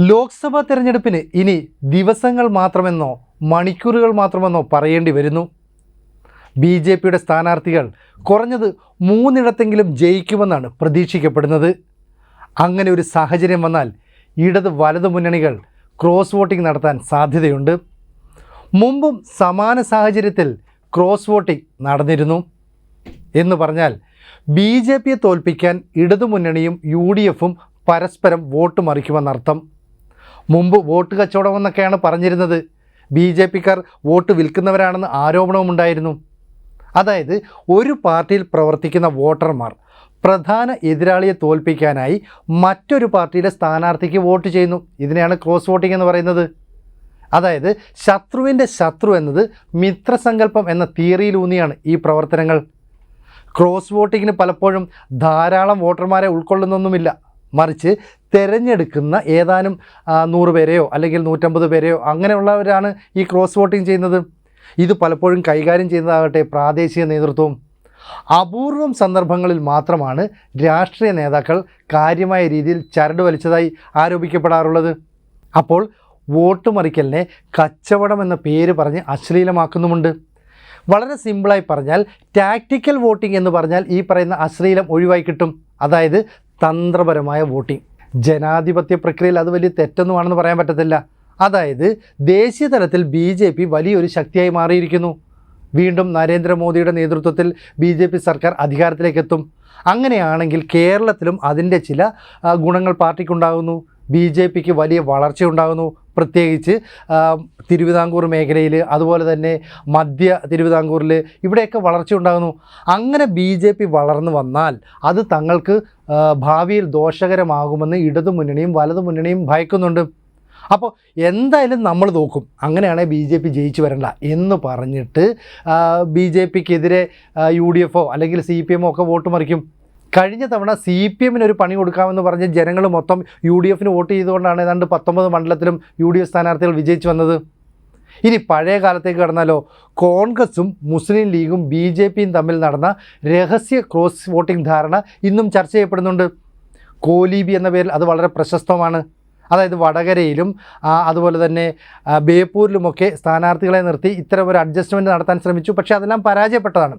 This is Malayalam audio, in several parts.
ലോക്സഭാ തെരഞ്ഞെടുപ്പിന് ഇനി ദിവസങ്ങൾ മാത്രമെന്നോ മണിക്കൂറുകൾ മാത്രമെന്നോ പറയേണ്ടി വരുന്നു. ബി ജെ പിയുടെ സ്ഥാനാർത്ഥികൾ കുറഞ്ഞത് മൂന്നിടത്തെങ്കിലും ജയിക്കുമെന്നാണ് പ്രതീക്ഷിക്കപ്പെടുന്നത്. അങ്ങനെ ഒരു സാഹചര്യം വന്നാൽ ഇടത് വലത് മുന്നണികൾ ക്രോസ് വോട്ടിംഗ് നടത്താൻ സാധ്യതയുണ്ട്. മുമ്പും സമാന സാഹചര്യത്തിൽ ക്രോസ് വോട്ടിംഗ് നടന്നിരുന്നു. എന്ന് പറഞ്ഞാൽ ബി ജെ പിയെ തോൽപ്പിക്കാൻ ഇടതുമുന്നണിയും യു ഡി എഫും പരസ്പരം വോട്ട് മറിക്കുമെന്നർത്ഥം. മുമ്പ് വോട്ട് കച്ചവടമെന്നൊക്കെയാണ് പറഞ്ഞിരുന്നത്. ബി ജെ പിക്കാർ വോട്ട് വിൽക്കുന്നവരാണെന്ന് ആരോപണവുമുണ്ടായിരുന്നു അതായത് ഒരു പാർട്ടിയിൽ പ്രവർത്തിക്കുന്ന വോട്ടർമാർ പ്രധാന എതിരാളിയെ തോൽപ്പിക്കാനായി മറ്റൊരു പാർട്ടിയുടെ സ്ഥാനാർത്ഥിക്ക് വോട്ട് ചെയ്യുന്നു. ഇതിനെയാണ് ക്രോസ് വോട്ടിംഗ് എന്ന് പറയുന്നത്. അതായത് ശത്രുവിന്റെ ശത്രു എന്നത് മിത്രസങ്കല്പം എന്ന തിയറിയിലൂന്നിയാണ് ഈ പ്രവർത്തനങ്ങൾ. ക്രോസ് വോട്ടിങ്ങിന് പലപ്പോഴും ധാരാളം വോട്ടർമാരെ ഉൾക്കൊള്ളുന്നൊന്നുമില്ല. മറിച്ച് തിരഞ്ഞെടുക്കുന്ന ഏതാനും നൂറ് പേരെയോ അല്ലെങ്കിൽ നൂറ്റമ്പത് പേരെയോ അങ്ങനെയുള്ളവരാണ് ഈ ക്രോസ് വോട്ടിംഗ് ചെയ്യുന്നത്. ഇത് പലപ്പോഴും കൈകാര്യം ചെയ്യുന്നതാകട്ടെ പ്രാദേശിക നേതൃത്വം അപൂർവം സന്ദർഭങ്ങളിൽ മാത്രമാണ് രാഷ്ട്രീയ നേതാക്കൾ കാര്യമായ രീതിയിൽ ചരട് വലിച്ചതായി ആരോപിക്കപ്പെടാറുള്ളത്. അപ്പോൾ വോട്ട് മറിക്കലിനെ കച്ചവടം എന്ന പേര് പറഞ്ഞ് അശ്ലീലമാക്കുന്നുമുണ്ട്. വളരെ സിമ്പിളായി പറഞ്ഞാൽ ടാക്റ്റിക്കൽ വോട്ടിംഗ് എന്ന് പറഞ്ഞാൽ ഈ പറയുന്ന അശ്ലീലം ഒഴിവായി കിട്ടും. അതായത് തന്ത്രപരമായ വോട്ടിംഗ്. ജനാധിപത്യ പ്രക്രിയയിൽ അത് വലിയ തെറ്റൊന്നുമാണെന്ന് പറയാൻ പറ്റത്തില്ല. അതായത് ദേശീയ തലത്തിൽ ബി ജെ പി വലിയൊരു ശക്തിയായി മാറിയിരിക്കുന്നു. വീണ്ടും നരേന്ദ്രമോദിയുടെ നേതൃത്വത്തിൽ ബി ജെ പി സർക്കാർ അധികാരത്തിലേക്ക് എത്തും അങ്ങനെയാണെങ്കിൽ കേരളത്തിലും അതിന്റെ ചില ഗുണങ്ങൾ പാർട്ടിക്കുണ്ടാകുന്നു. ബി ജെ പിക്ക് വലിയ വളർച്ചയുണ്ടാകുന്നു. പ്രത്യേകിച്ച് തിരുവിതാംകൂർ മേഖലയിൽ അതുപോലെ തന്നെ മധ്യ തിരുവിതാംകൂറിൽ ഇവിടെയൊക്കെ വളർച്ച ഉണ്ടാകുന്നു. അങ്ങനെ ബി ജെ പി വളർന്നു വന്നാൽ അത് തങ്ങൾക്ക് ഭാവിയിൽ ദോഷകരമാകുമെന്ന് ഇടതു മുന്നണിയും വലതു മുന്നണിയും ഭയക്കുന്നുണ്ട്. അപ്പോൾ എന്തായാലും നമ്മൾ നോക്കും അങ്ങനെയാണെങ്കിൽ ബി ജെ പി ജയിച്ചു വരണ്ട എന്ന് പറഞ്ഞിട്ട് ബി ജെ പിക്കെതിരെ യു ഡി എഫോ അല്ലെങ്കിൽ സി പി എമ്മോ ഒക്കെ വോട്ട് മറിക്കും. കഴിഞ്ഞ തവണ സി പി എമ്മിന് ഒരു പണി കൊടുക്കാമെന്ന് പറഞ്ഞ് ജനങ്ങൾ മൊത്തം യു ഡി എഫിന് വോട്ട് ചെയ്തുകൊണ്ടാണ് ഏതാണ്ട് പത്തൊമ്പത് മണ്ഡലത്തിലും യു ഡി എഫ് സ്ഥാനാർത്ഥികൾ വിജയിച്ചു വന്നത്. ഇനി പഴയ കാലത്തേക്ക് കടന്നാലോ കോൺഗ്രസും മുസ്ലിം ലീഗും ബി ജെ പിയും തമ്മിൽ നടന്ന രഹസ്യ ക്രോസ് വോട്ടിംഗ് ധാരണ ഇന്നും ചർച്ച ചെയ്യപ്പെടുന്നുണ്ട്. കോലീബി എന്ന പേരിൽ അത് വളരെ പ്രശസ്തമാണ്. അതായത് വടകരയിലും അതുപോലെ തന്നെ ബേപ്പൂരിലുമൊക്കെ സ്ഥാനാർത്ഥികളെ നിർത്തി ഇത്തരം ഒരു അഡ്ജസ്റ്റ്മെന്റ് നടത്താൻ ശ്രമിച്ചു. പക്ഷേ അതെല്ലാം പരാജയപ്പെട്ടതാണ്.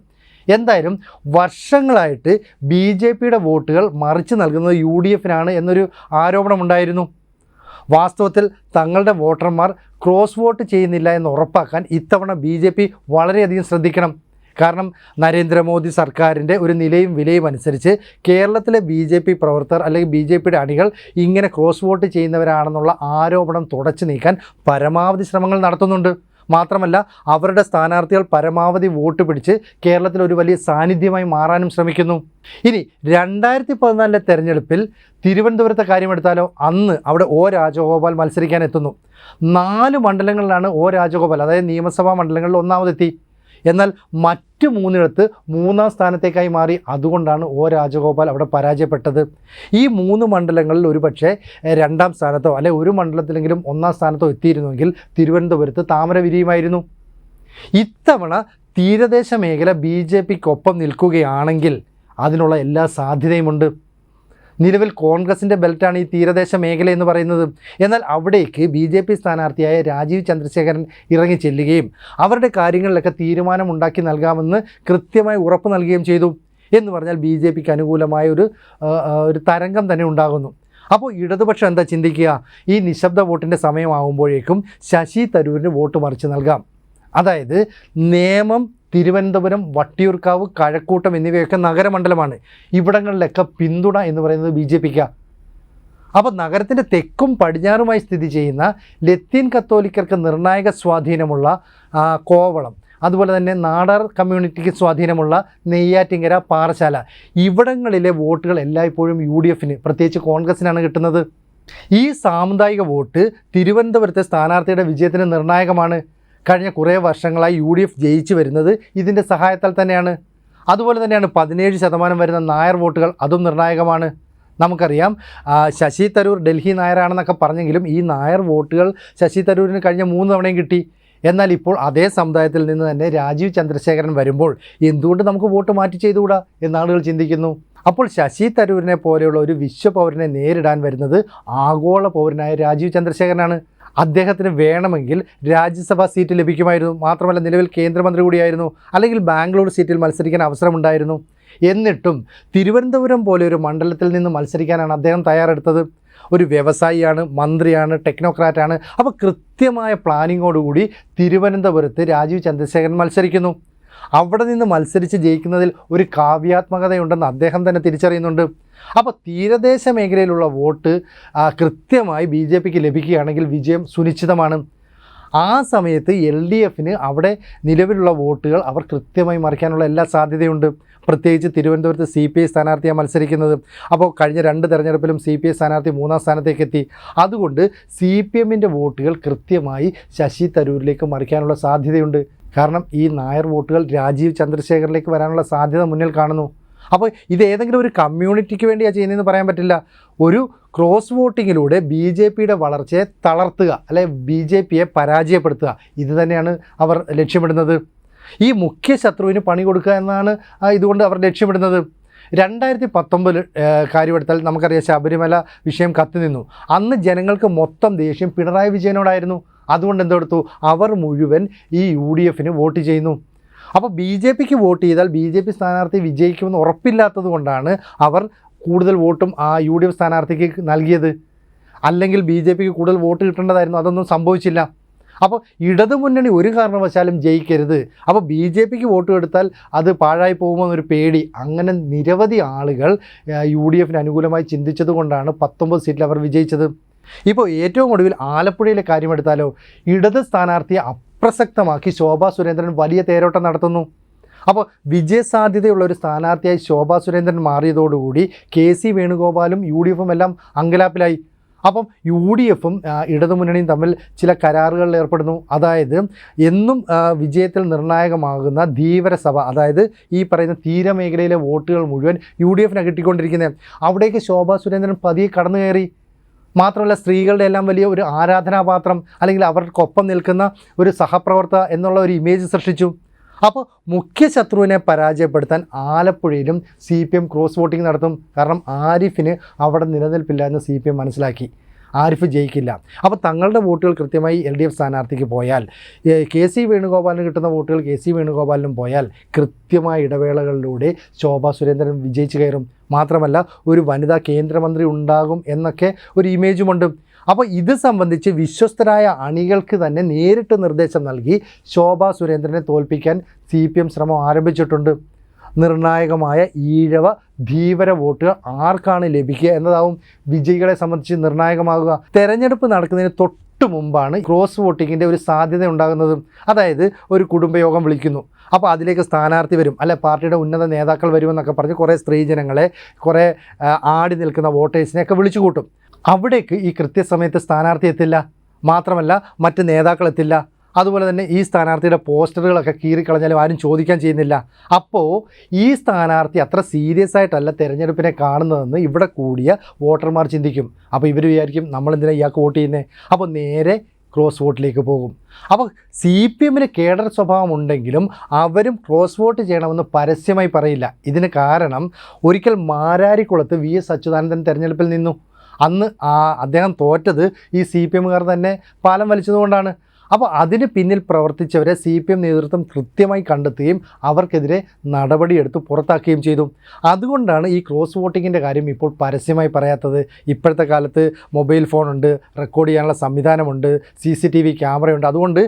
എന്തായാലും വർഷങ്ങളായിട്ട് ബി ജെ പിയുടെ വോട്ടുകൾ മറിച്ച് നൽകുന്നത് യു ഡി എഫിനാണ് എന്നൊരു ആരോപണമുണ്ടായിരുന്നു. വാസ്തവത്തിൽ തങ്ങളുടെ വോട്ടർമാർ ക്രോസ് വോട്ട് ചെയ്യുന്നില്ല എന്ന് ഉറപ്പാക്കാൻ ഇത്തവണ ബി ജെ പി വളരെയധികം ശ്രദ്ധിക്കണം. കാരണം നരേന്ദ്രമോദി സർക്കാരിന്റെ ഒരു നിലയും വിലയും അനുസരിച്ച് കേരളത്തിലെ ബി ജെ പി പ്രവർത്തകർ അല്ലെങ്കിൽ ബി ജെ പിയുടെ അണികൾ ഇങ്ങനെ ക്രോസ് വോട്ട് ചെയ്യുന്നവരാണെന്നുള്ള ആരോപണം തുടച്ചു നീക്കാൻ പരമാവധി ശ്രമങ്ങൾ നടത്തുന്നുണ്ട്. മാത്രമല്ല അവരുടെ സ്ഥാനാർത്ഥികൾ പരമാവധി വോട്ട് പിടിച്ച് കേരളത്തിൽ ഒരു വലിയ സാന്നിധ്യമായി മാറാനും ശ്രമിക്കുന്നു. ഇനി രണ്ടായിരത്തി പതിനാലിലെ തെരഞ്ഞെടുപ്പിൽ തിരുവനന്തപുരത്തെ കാര്യമെടുത്താലോ അന്ന് അവിടെ ഒ രാജഗോപാൽ മത്സരിക്കാൻ എത്തുന്നു. നാല് മണ്ഡലങ്ങളിലാണ് ഒ രാജഗോപാൽ അതായത് നിയമസഭാ മണ്ഡലങ്ങളിൽ ഒന്നാമതെത്തി. എന്നാൽ മറ്റ് മൂന്നിടത്ത് മൂന്നാം സ്ഥാനത്തേക്കായി മാറി അതുകൊണ്ടാണ് ഒ രാജഗോപാൽ അവിടെ പരാജയപ്പെട്ടത്. ഈ മൂന്ന് മണ്ഡലങ്ങളിൽ ഒരുപക്ഷെ രണ്ടാം സ്ഥാനത്തോ അല്ലെ ഒരു മണ്ഡലത്തിലെങ്കിലും ഒന്നാം സ്ഥാനത്തോ എത്തിയിരുന്നുവെങ്കിൽ തിരുവനന്തപുരത്ത് താമരവിരിയുമായിരുന്നു. ഇത്തവണ തീരദേശ മേഖല ബി ജെ പിക്കൊപ്പം നിൽക്കുകയാണെങ്കിൽ അതിനുള്ള എല്ലാ സാധ്യതയുമുണ്ട്. നിലവിൽ കോൺഗ്രസിന്റെ ബെൽറ്റാണ് ഈ തീരദേശ മേഖല എന്ന് പറയുന്നത്. എന്നാൽ അവിടേക്ക് ബി ജെ പി സ്ഥാനാർത്ഥിയായ രാജീവ് ചന്ദ്രശേഖരൻ ഇറങ്ങി ചെല്ലുകയും അവരുടെ കാര്യങ്ങളിലൊക്കെ തീരുമാനമുണ്ടാക്കി നൽകാമെന്ന് കൃത്യമായി ഉറപ്പ് നൽകുകയും ചെയ്തു എന്ന് പറഞ്ഞാൽ ബി ജെ പിക്ക് അനുകൂലമായ ഒരു ഒരു തരംഗം തന്നെ ഉണ്ടാകുന്നു. അപ്പോൾ ഇടതുപക്ഷം എന്താ ചിന്തിക്കുക? ഈ നിശബ്ദ വോട്ടിന്റെ സമയമാകുമ്പോഴേക്കും ശശി തരൂരിന് വോട്ട് മറിച്ച് നൽകാം. അതായത് നേമം തിരുവനന്തപുരം വട്ടിയൂർക്കാവ് കഴക്കൂട്ടം എന്നിവയൊക്കെ നഗരമണ്ഡലമാണ്. ഇവിടങ്ങളിലൊക്കെ പിന്തുണ എന്ന് പറയുന്നത് ബി ജെ പിക്ക. അപ്പോൾ നഗരത്തിന്റെ തെക്കും പടിഞ്ഞാറുമായി സ്ഥിതി ചെയ്യുന്ന ലത്തീൻ കത്തോലിക്കർക്ക് നിർണായക സ്വാധീനമുള്ള കോവളം. അതുപോലെ തന്നെ നാടാർ കമ്മ്യൂണിറ്റിക്ക് സ്വാധീനമുള്ള നെയ്യാറ്റിങ്കര പാറശാല. ഇവിടങ്ങളിലെ വോട്ടുകൾ എല്ലായ്പ്പോഴും യു ഡി എഫിന് പ്രത്യേകിച്ച് കോൺഗ്രസിനാണ് കിട്ടുന്നത്. ഈ സാമുദായിക വോട്ട് തിരുവനന്തപുരത്തെ സ്ഥാനാർത്ഥിയുടെ വിജയത്തിന് നിർണായകമാണ്. കഴിഞ്ഞ കുറേ വർഷങ്ങളായി യു ഡി എഫ് ജയിച്ചു വരുന്നത് ഇതിന്റെ സഹായത്താൽ തന്നെയാണ്. അതുപോലെ തന്നെയാണ് പതിനേഴ് ശതമാനം വരുന്ന നായർ വോട്ടുകൾ അതും നിർണായകമാണ്. നമുക്കറിയാം ശശി തരൂർ ഡൽഹി നായരാണെന്നൊക്കെ പറഞ്ഞെങ്കിലും ഈ നായർ വോട്ടുകൾ ശശി തരൂരിന് കഴിഞ്ഞ മൂന്ന് തവണയും കിട്ടി. എന്നാൽ ഇപ്പോൾ അതേ സമുദായത്തിൽ നിന്ന് തന്നെ രാജീവ് ചന്ദ്രശേഖരൻ വരുമ്പോൾ എന്തുകൊണ്ട് നമുക്ക് വോട്ട് മാറ്റി ചെയ്തുകൂടാ എന്ന് ആളുകൾ ചിന്തിക്കുന്നു. അപ്പോൾ ശശി തരൂരിനെ പോലെയുള്ള ഒരു വിശ്വപൗരനെ നേരിടാൻ വരുന്നത് ആഗോള പൗരനായ രാജീവ് ചന്ദ്രശേഖരനാണ്. അദ്ദേഹത്തിന് വേണമെങ്കിൽ രാജ്യസഭാ സീറ്റ് ലഭിക്കുമായിരുന്നു. മാത്രമല്ല നിലവിൽ കേന്ദ്രമന്ത്രി കൂടിയായിരുന്നു. അല്ലെങ്കിൽ ബാംഗ്ലൂർ സീറ്റിൽ മത്സരിക്കാൻ അവസരമുണ്ടായിരുന്നു. എന്നിട്ടും തിരുവനന്തപുരം പോലെ ഒരു മണ്ഡലത്തിൽ നിന്ന് മത്സരിക്കാനാണ് അദ്ദേഹം തയ്യാറെടുത്തത്. ഒരു വ്യവസായിയാണ് മന്ത്രിയാണ് ടെക്നോക്രാറ്റാണ്. അപ്പോൾ കൃത്യമായ പ്ലാനിങ്ങോടുകൂടി തിരുവനന്തപുരത്ത് രാജീവ് ചന്ദ്രശേഖരൻ മത്സരിക്കുന്നു. അവിടെ നിന്ന് മത്സരിച്ച് ജയിക്കുന്നതിൽ ഒരു കാവ്യാത്മകതയുണ്ടെന്ന് അദ്ദേഹം തന്നെ തിരിച്ചറിയുന്നുണ്ട്. അപ്പോൾ തീരദേശ മേഖലയിലുള്ള വോട്ട് കൃത്യമായി ബി ജെ പിക്ക് ലഭിക്കുകയാണെങ്കിൽ വിജയം സുനിശ്ചിതമാണ്. ആ സമയത്ത് എൽ ഡി എഫിന് അവിടെ നിലവിലുള്ള വോട്ടുകൾ അവർ കൃത്യമായി മറിക്കാനുള്ള എല്ലാ സാധ്യതയുണ്ട്. പ്രത്യേകിച്ച് തിരുവനന്തപുരത്ത് സി പി ഐ സ്ഥാനാർത്ഥിയാണ് മത്സരിക്കുന്നത്. അപ്പോൾ കഴിഞ്ഞ രണ്ട് തെരഞ്ഞെടുപ്പിലും സി പി ഐ സ്ഥാനാർത്ഥി മൂന്നാം സ്ഥാനത്തേക്ക് എത്തി അതുകൊണ്ട് സി പി എമ്മിന്റെ വോട്ടുകൾ കൃത്യമായി ശശി തരൂരിലേക്ക് മറിക്കാനുള്ള സാധ്യതയുണ്ട്. കാരണം ഈ നായർ വോട്ടുകൾ രാജീവ് ചന്ദ്രശേഖറിലേക്ക് വരാനുള്ള സാധ്യത മുന്നിൽ കാണുന്നു. അപ്പോൾ ഇത് ഏതെങ്കിലും ഒരു കമ്മ്യൂണിറ്റിക്ക് വേണ്ടിയാണ് ചെയ്യുന്നതെന്ന് പറയാൻ പറ്റില്ല. ഒരു ക്രോസ് വോട്ടിങ്ങിലൂടെ ബി ജെ പിയുടെ വളർച്ചയെ തളർത്തുക അല്ലെ ബി ജെ പിയെ പരാജയപ്പെടുത്തുക ഇത് തന്നെയാണ് അവർ ലക്ഷ്യമിടുന്നത്. ഈ മുഖ്യ ശത്രുവിന് പണി കൊടുക്കുക എന്നാണ് ഇതുകൊണ്ട് അവർ ലക്ഷ്യമിടുന്നത്. രണ്ടായിരത്തി പത്തൊമ്പതിൽ കാര്യമെടുത്താൽ നമുക്കറിയാം ശബരിമല വിഷയം കത്തി നിന്നു അന്ന് ജനങ്ങൾക്ക് മൊത്തം ദേഷ്യം പിണറായി വിജയനോടായിരുന്നു. അതുകൊണ്ട് എന്തെടുത്തു? അവർ മുഴുവൻ ഈ യു ഡി എഫിന് വോട്ട് ചെയ്യുന്നു. അപ്പോൾ ബി ജെ പിക്ക് വോട്ട് ചെയ്താൽ ബി ജെ പി സ്ഥാനാർത്ഥി വിജയിക്കുമെന്ന് ഉറപ്പില്ലാത്തത് കൊണ്ടാണ് അവർ കൂടുതൽ വോട്ടും ആ യു ഡി എഫ് സ്ഥാനാർത്ഥിക്ക് നൽകിയത്. അല്ലെങ്കിൽ ബി ജെ പിക്ക് കൂടുതൽ വോട്ട് കിട്ടേണ്ടതായിരുന്നു. അതൊന്നും സംഭവിച്ചില്ല. അപ്പോൾ ഇടതു മുന്നണി ഒരു കാരണവശാലും ജയിക്കരുത്. അപ്പോൾ ബി ജെ പിക്ക് വോട്ട് കൊടുത്താൽ അത് പാഴായി പോകുമോ എന്നൊരു പേടി. അങ്ങനെ നിരവധി ആളുകൾ യു ഡി എഫിന് അനുകൂലമായി ചിന്തിച്ചത് കൊണ്ടാണ് പത്തൊമ്പത് സീറ്റിൽ അവർ വിജയിച്ചത്. ഇപ്പോൾ ഏറ്റവും ഒടുവിൽ ആലപ്പുഴയിലെ കാര്യമെടുത്താലോ ഇടത് സ്ഥാനാർത്ഥിയെ അപ്രസക്തമാക്കി ശോഭാ സുരേന്ദ്രൻ വലിയ തേരോട്ടം നടത്തുന്നു. അപ്പോൾ വിജയസാധ്യതയുള്ള ഒരു സ്ഥാനാർത്ഥിയായി ശോഭാ സുരേന്ദ്രൻ മാറിയതോടുകൂടി കെ സി വേണുഗോപാലും യു ഡി എഫും എല്ലാം അങ്കലാപ്പിലായി. അപ്പം യു ഡി എഫും ഇടതുമുന്നണിയും തമ്മിൽ ചില കരാറുകളിൽ ഏർപ്പെടുന്നു. അതായത് എന്നും വിജയത്തിൽ നിർണായകമാകുന്ന ധീവരസഭ അതായത് ഈ പറയുന്ന തീരമേഖലയിലെ വോട്ടുകൾ മുഴുവൻ യു ഡി എഫിനെ കിട്ടിക്കൊണ്ടിരിക്കുന്നത്. അവിടേക്ക് ശോഭാ സുരേന്ദ്രൻ പതിയെ കടന്നു കയറി മാത്രമല്ല സ്ത്രീകളുടെ എല്ലാം വലിയ ഒരു ആരാധനാപാത്രം അല്ലെങ്കിൽ അവർക്കൊപ്പം നിൽക്കുന്ന ഒരു സഹപ്രവർത്തക എന്നുള്ള ഒരു ഇമേജ് സൃഷ്ടിച്ചു. അപ്പോൾ മുഖ്യ ശത്രുവിനെ പരാജയപ്പെടുത്താൻ ആലപ്പുഴയിലും C P M cross voting നടത്തും. കാരണം ആരിഫിന് അവിടെ നിലനിൽപ്പില്ല എന്ന് സി പി എം മനസ്സിലാക്കി. ആരിഫ് ജയിക്കില്ല. അപ്പോൾ തങ്ങളുടെ വോട്ടുകൾ കൃത്യമായി എൽ ഡി എഫ് സ്ഥാനാർത്ഥിക്ക് പോയാൽ കെ സി വേണുഗോപാലിന് കിട്ടുന്ന വോട്ടുകൾ കെ സി വേണുഗോപാലിനും പോയാൽ കൃത്യമായ ഇടവേളകളിലൂടെ ശോഭാ സുരേന്ദ്രൻ വിജയിച്ചു കയറും. മാത്രമല്ല ഒരു വനിതാ കേന്ദ്രമന്ത്രി ഉണ്ടാകും എന്നൊക്കെ ഒരു ഇമേജുമുണ്ട്. അപ്പോൾ ഇത് സംബന്ധിച്ച് വിശ്വസ്തരായ അണികൾക്ക് തന്നെ നേരിട്ട് നിർദ്ദേശം നൽകി ശോഭാ സുരേന്ദ്രനെ തോൽപ്പിക്കാൻ സി ശ്രമം ആരംഭിച്ചിട്ടുണ്ട്. നിർണായകമായ ഈഴവ ഭീവര വോട്ടുകൾ ആർക്കാണ് ലഭിക്കുക എന്നതാവും വിജയികളെ സംബന്ധിച്ച് നിർണായകമാകുക. തെരഞ്ഞെടുപ്പ് നടക്കുന്നതിന് തൊട്ട് മുമ്പാണ് ക്രോസ് വോട്ടിങ്ങിന്റെ ഒരു സാധ്യത ഉണ്ടാകുന്നതും അതായത് ഒരു കുടുംബയോഗം വിളിക്കുന്നു. അപ്പോൾ അതിലേക്ക് സ്ഥാനാർത്ഥി വരും. അല്ലെ പാർട്ടിയുടെ ഉന്നത നേതാക്കൾ വരുമെന്നൊക്കെ പറഞ്ഞ് കുറേ സ്ത്രീജനങ്ങളെ കുറേ ആടി നിൽക്കുന്ന വോട്ടേഴ്സിനെയൊക്കെ വിളിച്ചു കൂട്ടും. അവിടേക്ക് ഈ കൃത്യസമയത്ത് സ്ഥാനാർത്ഥി എത്തില്ല. മാത്രമല്ല മറ്റ് നേതാക്കൾ എത്തില്ല. അതുപോലെ തന്നെ ഈ സ്ഥാനാർത്ഥിയുടെ പോസ്റ്ററുകളൊക്കെ കീറിക്കളഞ്ഞാലും ആരും ചോദിക്കാൻ ചെയ്യുന്നില്ല. അപ്പോൾ ഈ സ്ഥാനാർത്ഥി അത്ര സീരിയസ് ആയിട്ടല്ല തിരഞ്ഞെടുപ്പിനെ കാണുന്നതെന്ന് ഇവിടെ കൂടിയ വോട്ടർമാർ ചിന്തിക്കും. അപ്പോൾ ഇവർ വിചാരിക്കും നമ്മളെന്തിനാണ് ഇയാൾക്ക് വോട്ട് ചെയ്യുന്നത് അപ്പോൾ നേരെ ക്രോസ് വോട്ടിലേക്ക് പോകും. അപ്പോൾ സി പി എമ്മിന് കേഡർ സ്വഭാവം ഉണ്ടെങ്കിലും അവരും ക്രോസ് വോട്ട് ചെയ്യണമെന്ന് പരസ്യമായി പറയില്ല. ഇതിന് കാരണം ഒരിക്കൽ മാരാരിക്കുളത്ത് വി എസ് അച്യുതാനന്ദൻ തെരഞ്ഞെടുപ്പിൽ നിന്നു. അന്ന് ആ അദ്ദേഹം തോറ്റത് ഈ സി പി എമ്മുകാർ തന്നെ പാലം വലിച്ചതുകൊണ്ടാണ്. അപ്പോൾ അതിന് പിന്നിൽ പ്രവർത്തിച്ചവരെ സി പി എം നേതൃത്വം കൃത്യമായി കണ്ടെത്തുകയും അവർക്കെതിരെ നടപടിയെടുത്ത് പുറത്താക്കുകയും ചെയ്തു. അതുകൊണ്ടാണ് ഈ ക്രോസ് വോട്ടിങ്ങിന്റെ കാര്യം ഇപ്പോൾ പരസ്യമായി പറയാത്തത്. ഇപ്പോഴത്തെ കാലത്ത് മൊബൈൽ ഫോണുണ്ട് റെക്കോർഡ് ചെയ്യാനുള്ള സംവിധാനമുണ്ട് സി സി ടി വി ക്യാമറയുണ്ട്. അതുകൊണ്ട്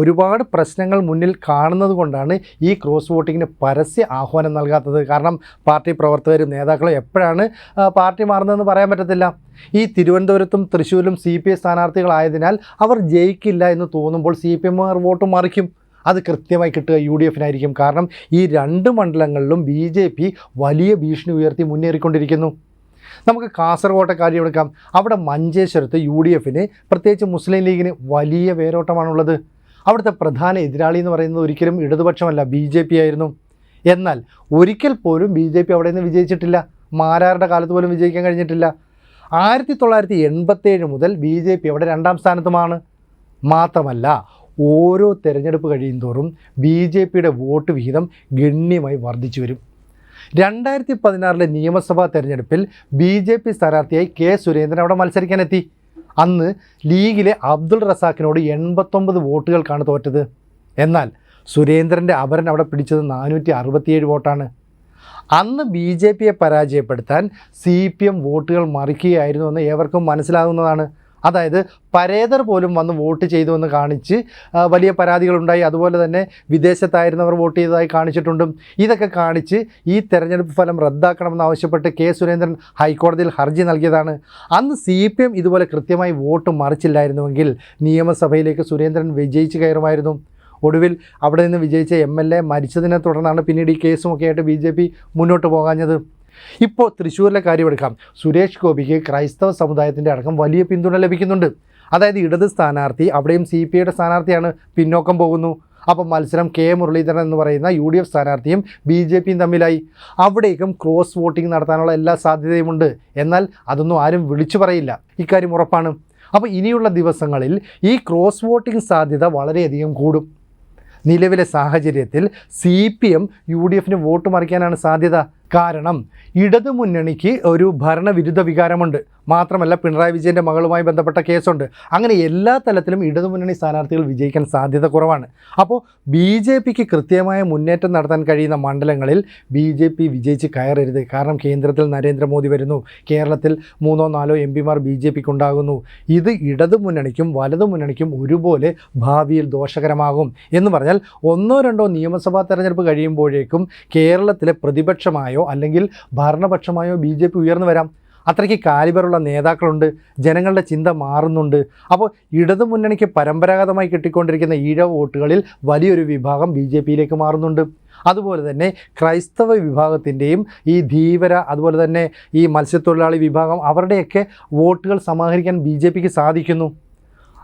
ഒരുപാട് പ്രശ്നങ്ങൾ മുന്നിൽ കാണുന്നത് കൊണ്ടാണ് ഈ ക്രോസ് വോട്ടിങ്ങിന് പരസ്യ ആഹ്വാനം നൽകാത്തത്. കാരണം പാർട്ടി പ്രവർത്തകരും നേതാക്കളും എപ്പോഴാണ് പാർട്ടി മാറുന്നതെന്ന് പറയാൻ പറ്റത്തില്ല. ഈ തിരുവനന്തപുരത്തും തൃശ്ശൂരിലും സി പി ഐ സ്ഥാനാർത്ഥികളായതിനാൽ അവർ ജയിക്കില്ല എന്ന് തോന്നുമ്പോൾ സി പി എമ്മുകാർ വോട്ട് മറിക്കും. അത് കൃത്യമായി കിട്ടുക യു ഡി എഫിനായിരിക്കും കാരണം ഈ രണ്ട് മണ്ഡലങ്ങളിലും ബി ജെ പി വലിയ ഭീഷണി ഉയർത്തി മുന്നേറിക്കൊണ്ടിരിക്കുന്നു. നമുക്ക് കാസർഗോട്ടെ കാര്യം എടുക്കാം. അവിടെ മഞ്ചേശ്വരത്ത് യു ഡി എഫിന് പ്രത്യേകിച്ച് മുസ്ലിം ലീഗിന് വലിയ വേരോട്ടമാണുള്ളത്. അവിടുത്തെ പ്രധാന എതിരാളി എന്ന് പറയുന്നത് ഒരിക്കലും ഇടതുപക്ഷമല്ല ബി ജെ പി ആയിരുന്നു. എന്നാൽ ഒരിക്കൽ പോലും ബി ജെ പി അവിടെ നിന്ന് വിജയിച്ചിട്ടില്ല. മാരാരുടെ കാലത്ത് പോലും വിജയിക്കാൻ കഴിഞ്ഞിട്ടില്ല. ആയിരത്തി തൊള്ളായിരത്തി എൺപത്തേഴ് മുതൽ ബി ജെ പി അവിടെ രണ്ടാം സ്ഥാനത്തുമാണ്. മാത്രമല്ല ഓരോ തെരഞ്ഞെടുപ്പ് കഴിയും തോറും ബി ജെ പിയുടെ വോട്ട് വിഹിതം ഗണ്യമായി വർദ്ധിച്ചു വരും. രണ്ടായിരത്തി പതിനാറിലെ നിയമസഭാ തെരഞ്ഞെടുപ്പിൽ ബി ജെ പി സ്ഥാനാർത്ഥിയായി കെ സുരേന്ദ്രൻ അവിടെ മത്സരിക്കാനെത്തി. അന്ന് ലീഗിലെ അബ്ദുൾ റസാഖിനോട് എൺപത്തൊമ്പത് വോട്ടുകൾക്കാണ് തോറ്റത്. എന്നാൽ സുരേന്ദ്രന്റെ അപരൻ അവിടെ പിടിച്ചത് നാനൂറ്റി വോട്ടാണ്. അന്ന് ബി ജെ പിയെ പരാജയപ്പെടുത്താൻ സി പി എം വോട്ടുകൾ മറിക്കുകയായിരുന്നു എന്ന് ഏവർക്കും മനസ്സിലാകുന്നതാണ്. അതായത് പരേതർ പോലും വന്ന് വോട്ട് ചെയ്തു എന്ന് കാണിച്ച് വലിയ പരാതികളുണ്ടായി. അതുപോലെ തന്നെ വിദേശത്തായിരുന്നവർ വോട്ട് ചെയ്തതായി കാണിച്ചിട്ടുണ്ടും. ഇതൊക്കെ കാണിച്ച് ഈ തെരഞ്ഞെടുപ്പ് ഫലം റദ്ദാക്കണമെന്ന് ആവശ്യപ്പെട്ട് കെ സുരേന്ദ്രൻ ഹൈക്കോടതിയിൽ ഹർജി നൽകിയതാണ്. അന്ന് സി പി എം ഇതുപോലെ കൃത്യമായി വോട്ട് മറിച്ചില്ലായിരുന്നുവെങ്കിൽ നിയമസഭയിലേക്ക് സുരേന്ദ്രൻ വിജയിച്ച് കയറുമായിരുന്നു. ഒടുവിൽ അവിടെ നിന്ന് വിജയിച്ച എം എൽ എ മരിച്ചതിനെ തുടർന്നാണ് പിന്നീട് ഈ കേസുമൊക്കെ ആയിട്ട് ബി ജെ പി മുന്നോട്ട് പോകാഞ്ഞത്. ഇപ്പോൾ തൃശ്ശൂരിലെ കാര്യമെടുക്കാം സുരേഷ് ഗോപിക്ക് ക്രൈസ്തവ സമുദായത്തിന്റെ അടക്കം വലിയ പിന്തുണ ലഭിക്കുന്നുണ്ട്. അതായത് ഇടത് സ്ഥാനാർത്ഥി അവിടെയും സി പി ഐയുടെ സ്ഥാനാർത്ഥിയാണ് പിന്നോക്കം പോകുന്നു. അപ്പം മത്സരം കെ മുരളീധരൻ എന്ന് പറയുന്ന യു ഡി എഫ് സ്ഥാനാർത്ഥിയും ബി ജെ പിയും തമ്മിലായി. അവിടേക്കും ക്രോസ് വോട്ടിംഗ് നടത്താനുള്ള എല്ലാ സാധ്യതയുമുണ്ട്. എന്നാൽ അതൊന്നും ആരും വിളിച്ചു പറയില്ല. ഇക്കാര്യം ഉറപ്പാണ്. അപ്പോൾ ഇനിയുള്ള ദിവസങ്ങളിൽ ഈ ക്രോസ് വോട്ടിംഗ് സാധ്യത വളരെയധികം കൂടും. നിലവിലെ സാഹചര്യത്തിൽ C P M U D എഫിന് വോട്ട് മറിക്കാനാണ് സാധ്യത. കാരണം ഇടതുമുന്നണിക്ക് ഒരു ഭരണവിരുദ്ധ വികാരമുണ്ട്. മാത്രമല്ല പിണറായി വിജയന്റെ മകളുമായി ബന്ധപ്പെട്ട കേസുണ്ട്. അങ്ങനെ എല്ലാ തലത്തിലും ഇടതുമുന്നണി സ്ഥാനാർത്ഥികൾ വിജയിക്കാൻ സാധ്യത കുറവാണ്. അപ്പോൾ ബി ജെ പിക്ക് കൃത്യമായ മുന്നേറ്റം നടത്താൻ കഴിയുന്ന മണ്ഡലങ്ങളിൽ ബി ജെ പി വിജയിച്ച് കയറരുത്. കാരണം കേന്ദ്രത്തിൽ നരേന്ദ്രമോദി വരുന്നു. കേരളത്തിൽ മൂന്നോ നാലോ എം പിമാർ ബി ജെ പിക്ക് ഉണ്ടാകുന്നു ഇത് ഇടതുമുന്നണിക്കും വലതു മുന്നണിക്കും ഒരുപോലെ ഭാവിയിൽ ദോഷകരമാകും എന്ന് പറഞ്ഞാൽ ഒന്നോ രണ്ടോ നിയമസഭാ തെരഞ്ഞെടുപ്പ് കഴിയുമ്പോഴേക്കും കേരളത്തിലെ പ്രതിപക്ഷമായോ അല്ലെങ്കിൽ ഭരണപക്ഷമായോ ബി ഉയർന്നു വരാം. അത്രയ്ക്ക് കാലിബറുള്ള നേതാക്കളുണ്ട് ജനങ്ങളുടെ ചിന്ത മാറുന്നുണ്ട്. അപ്പോൾ ഇടതു മുന്നണിക്ക് പരമ്പരാഗതമായി കിട്ടിക്കൊണ്ടിരിക്കുന്ന ഈഴവ വോട്ടുകളിൽ വലിയൊരു വിഭാഗം ബി ജെ പിയിലേക്ക് മാറുന്നുണ്ട്. അതുപോലെ തന്നെ ക്രൈസ്തവ വിഭാഗത്തിന്റെയും ഈ ധീവര അതുപോലെ തന്നെ ഈ മത്സ്യത്തൊഴിലാളി വിഭാഗം അവരുടെയൊക്കെ വോട്ടുകൾ സമാഹരിക്കാൻ ബി സാധിക്കുന്നു.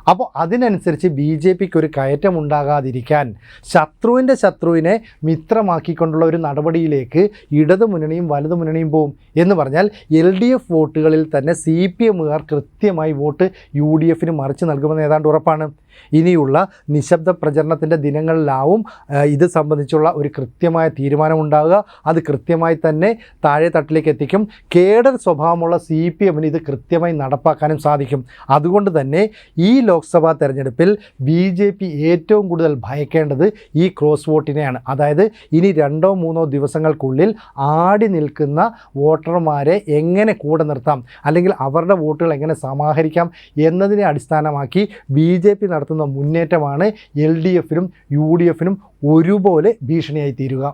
അപ്പോൾ അതിനനുസരിച്ച് ബി ജെ പിക്ക് ഒരു കയറ്റം ഉണ്ടാകാതിരിക്കാൻ ശത്രുവിന്റെ ശത്രുവിനെ മിത്രമാക്കിക്കൊണ്ടുള്ള ഒരു നടപടിയിലേക്ക് ഇടതു മുന്നണിയും വലതു മുന്നണിയും പോവും എന്ന് പറഞ്ഞാൽ എൽ ഡി എഫ് വോട്ടുകളിൽ തന്നെ സി പി എമ്മുകാർ കൃത്യമായി വോട്ട് യു ഡി എഫിന് മറിച്ച് നൽകുമെന്ന് ഏതാണ്ട് ഉറപ്പാണ്. ഇനിയുള്ള നിശബ്ദ പ്രചരണത്തിന്റെ ദിനങ്ങളിലാവും ഇത് സംബന്ധിച്ചുള്ള ഒരു കൃത്യമായ തീരുമാനമുണ്ടാകുക അത് കൃത്യമായി തന്നെ താഴെ തട്ടിലേക്ക് എത്തിക്കും. കേഡർ സ്വഭാവമുള്ള സി പി എമ്മിന് ഇത് കൃത്യമായി നടപ്പാക്കാനും സാധിക്കും. അതുകൊണ്ട് തന്നെ ഈ ലോക്സഭാ തെരഞ്ഞെടുപ്പിൽ ബി ജെ പി ഏറ്റവും കൂടുതൽ ഭയക്കേണ്ടത് ഈ ക്രോസ് വോട്ടിനെയാണ്. അതായത് ഇനി രണ്ടോ മൂന്നോ ദിവസങ്ങൾക്കുള്ളിൽ ആടി നിൽക്കുന്ന വോട്ടർമാരെ എങ്ങനെ കൂടെ നിർത്താം? അല്ലെങ്കിൽ അവരുടെ വോട്ടുകൾ എങ്ങനെ സമാഹരിക്കാം? എന്നതിനെ അടിസ്ഥാനമാക്കി ബി ജെ പി നടത്തുന്ന മുന്നേറ്റമാണ് എൽ ഡി എഫിനും യു ഡി എഫിനും ഒരുപോലെ ഭീഷണിയായി തീരുക.